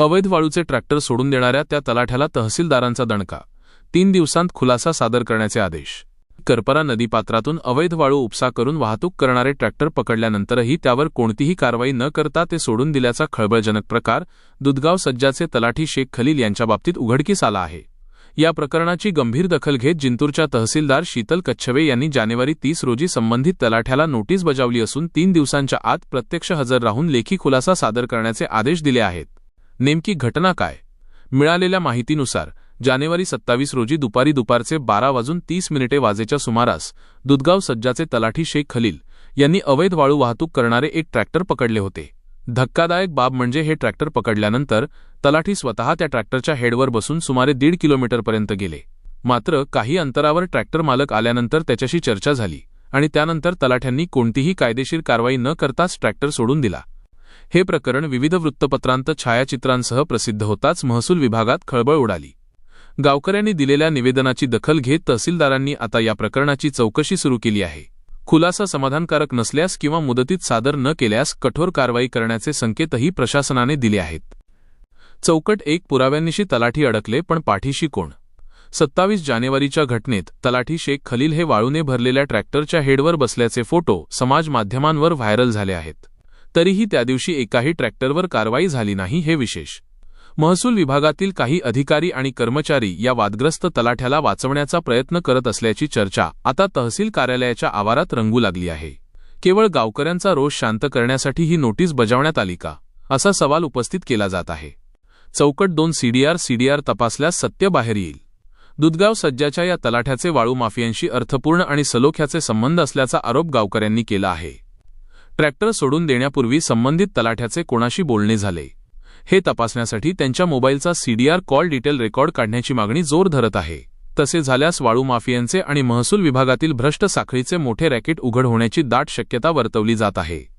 अवैध वाळूचे ट्रॅक्टर सोडून देणाऱ्या त्या तलाठ्याला तहसीलदारांचा दणका. तीन दिवसांत खुलासा सादर करण्याचे आदेश. करपरा नदीपात्रातून अवैध वाळू उपसा करून वाहतूक करणारे ट्रॅक्टर पकडल्यानंतरही त्यावर कोणतीही कारवाई न करता ते सोडून दिल्याचा खळबळजनक प्रकार दुधगाव सज्जाचे तलाठी शेख खलील यांच्या बाबतीत उघडकीस आला आहे. या प्रकरणाची गंभीर दखल घेत जिंतूरच्या तहसीलदार शीतल कच्छवे यांनी जानेवारी तीस रोजी संबंधित तलाठ्याला नोटीस बजावली असून तीन दिवसांच्या आत प्रत्यक्ष हजर राहून लेखी खुलासा सादर करण्याचे आदेश दिले आहेत. नेमकी घटना काय? मिळालेल्या माहितीनुसार जानेवारी सत्तावीस रोजी दुपारी दुपारचे बारा वाजून तीस मिनिटे वाजेच्या सुमारास दुधगाव सज्जाचे तलाठी शेख खलील यांनी अवैध वाळू वाहतूक करणारे एक ट्रॅक्टर पकडले होते. धक्कादायक बाब म्हणजे हे ट्रॅक्टर पकडल्यानंतर तलाठी स्वतः त्या ट्रॅक्टरच्या हेडवर बसून सुमारे दीड किलोमीटरपर्यंत गेले. मात्र काही अंतरावर ट्रॅक्टर मालक आल्यानंतर त्याच्याशी चर्चा झाली आणि त्यानंतर तलाठ्यांनी कोणतीही कायदेशीर कारवाई न करताच ट्रॅक्टर सोडून दिला. हे प्रकरण विविध वृत्तपत्रांत छायाचित्रांसह प्रसिद्ध होताच महसूल विभागात खळबळ उडाली. गावकऱ्यांनी दिलेल्या निवेदनाची दखल घेत तहसीलदारांनी आता या प्रकरणाची चौकशी सुरू केली आहे. खुलासा समाधानकारक नसल्यास किंवा मुदतीत सादर न केल्यास कठोर कारवाई करण्याचे संकेतही प्रशासनाने दिले आहेत. चौकट एक पुराव्यांनिशी तलाठी अडकले पण पाठीशी कोण? सत्तावीस जानेवारीच्या घटनेत तलाठी शेख खलील हे वाळूने भरलेल्या ट्रॅक्टरच्या हेडवर बसल्याचे फोटो समाज माध्यमांवर व्हायरल झाले आहेत. तरीही त्या दिवशी एकाही ट्रॅक्टरवर कारवाई झाली नाही हे विशेष. महसूल विभागातील काही अधिकारी आणि कर्मचारी या वादग्रस्त तलाठ्याला वाचवण्याचा प्रयत्न करत असल्याची चर्चा आता तहसील कार्यालयाच्या आवारात रंगू लागली आहे. केवळ गावकऱ्यांचा रोष शांत करण्यासाठी ही नोटीस बजावण्यात आली का? असा सवाल उपस्थित केला जात आहे. चौकट दोन सीडीआर सीडीआर तपासल्यास सत्य बाहेर येईल. दुधगाव सज्जाच्या या तलाठ्याचे वाळू माफियांशी अर्थपूर्ण आणि सलोख्याचे संबंध असल्याचा आरोप गावकऱ्यांनी केला आहे. ट्रॅक्टर सोडून देण्यापूर्वी संबंधित तलाठ्याचे कोणाशी बोलणे झाले? हे तपासण्यासाठी त्यांच्या मोबाईलचा सीडीआर कॉल डिटेल रेकॉर्ड काढण्याची मागणी जोर धरत आहे. तसे झाल्यास वाळू माफियांचे आणि महसूल विभागातील भ्रष्ट साखळीचे मोठे रॅकेट उघड होण्याची दाट शक्यता वर्तवली जात आहे.